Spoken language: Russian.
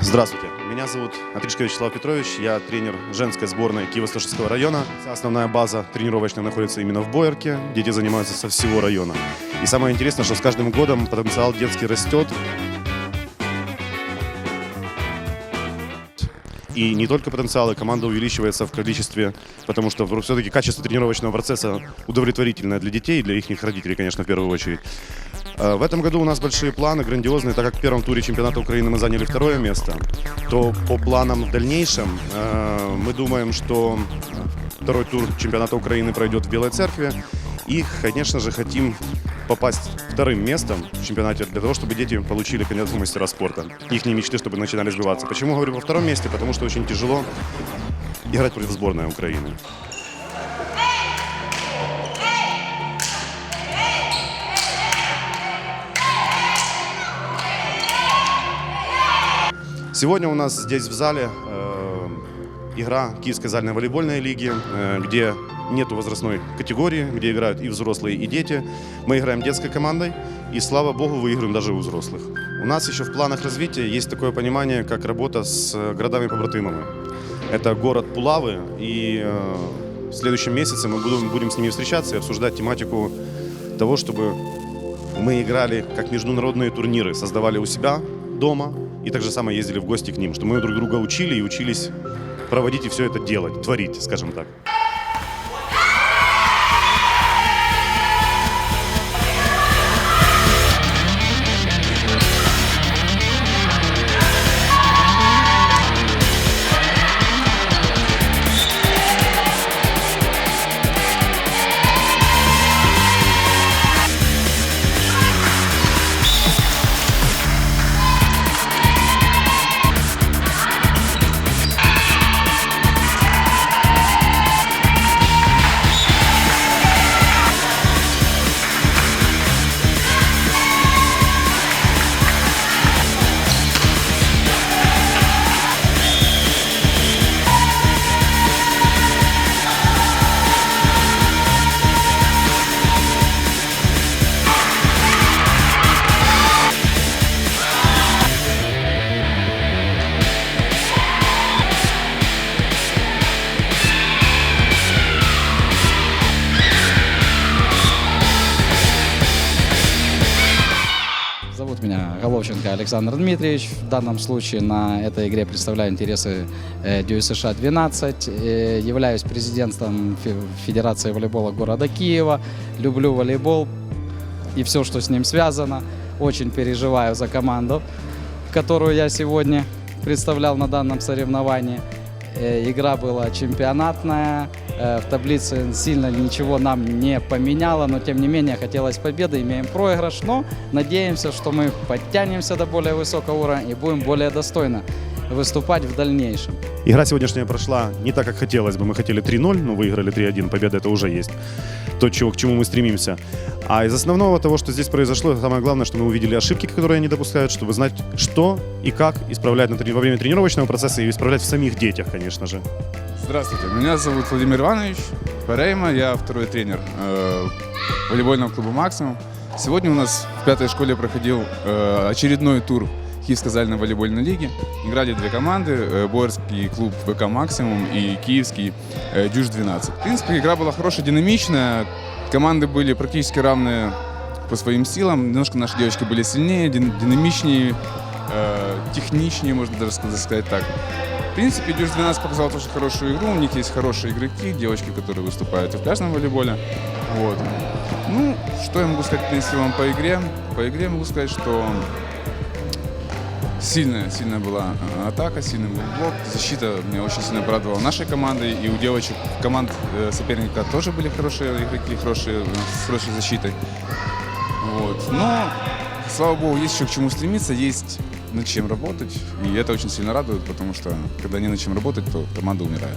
Здравствуйте, меня зовут Атричко Вячеслав Петрович, я тренер женской сборной Киево-Сташевского района. Основная база тренировочная находится именно в Боярке, дети занимаются со всего района. И самое интересное, что с каждым годом потенциал детский растет. И не только потенциал, и команда увеличивается в количестве, потому что все-таки качество тренировочного процесса удовлетворительное для детей и для их родителей, конечно, в первую очередь. Э, В этом году у нас большие планы, грандиозные, так как в первом туре чемпионата Украины мы заняли второе место, то по планам в дальнейшем э, мы думаем, что второй тур чемпионата Украины пройдет в Белой Церкви. И, конечно же, хотим попасть вторым местом в чемпионате для того, чтобы дети получили кандидатуру мастера спорта. Их мечты, чтобы начинали сбиваться. Почему говорю во втором месте? Потому что очень тяжело играть против сборной Украины. Сегодня у нас здесь в зале э, игра Киевской зальной волейбольной лиги, э, где нету возрастной категории, где играют и взрослые, и дети. Мы играем детской командой, и слава богу, выигрываем даже у взрослых. У нас еще в планах развития есть такое понимание, как работа с э, городами-побратимами. Это город Пулавы, и в следующем месяце мы будем с ними встречаться и обсуждать тематику того, чтобы мы играли как международные турниры, создавали у себя дома и так же самое ездили в гости к ним, что мы друг друга учили и учились проводить и все это делать, творить, скажем так. Головченко Александр Дмитриевич. В данном случае на этой игре представляю интересы э, Дю США 12. Э, Являюсь президентом Фе- Федерации волейбола города Киева. Люблю волейбол и все, что с ним связано. Очень переживаю за команду, которую я сегодня представлял на данном соревновании. Э, Игра была чемпионатная, э, в таблице сильно ничего нам не поменяло, но тем не менее хотелось победы, имеем проигрыш, но надеемся, что мы подтянемся до более высокого уровня и будем более достойно выступать в дальнейшем. Игра сегодняшняя прошла не так, как хотелось бы. Мы хотели 3-0, но выиграли 3-1. Победа это уже есть. То, чего, к чему мы стремимся. А из основного того, что здесь произошло, самое главное, что мы увидели ошибки, которые они допускают, чтобы знать, что и как исправлять на трени- во время тренировочного процесса и исправлять в самих детях, конечно же. Здравствуйте, меня зовут Владимир Иванович Парейма, я второй тренер э, волейбольного клуба «Максимум». Сегодня у нас в пятой школе проходил э, очередной тур Киевской зальной волейбольной лиги. Играли две команды, э, Боярский клуб ВК «Максимум» и Киевский э, «Дюш-12». В принципе, игра была хорошая, динамичная, команды были практически равные по своим силам. Немножко наши девочки были сильнее, дин- динамичнее, э, техничнее, можно даже сказать так. В принципе, Дюш 12 показал тоже хорошую игру. У них есть хорошие игроки, девочки, которые выступают и в пляжном волейболе. Вот. Ну, что я могу сказать, если вам по игре? По игре могу сказать, что сильная, сильная была э, атака, сильный был блок. Защита меня очень сильно порадовала нашей командой. И у девочек команд э, соперника тоже были хорошие игроки, хорошие, с хорошей защитой. Вот. Но, слава богу, есть еще к чему стремиться, есть над чем работать. И это очень сильно радует, потому что когда не над чем работать, то команда умирает.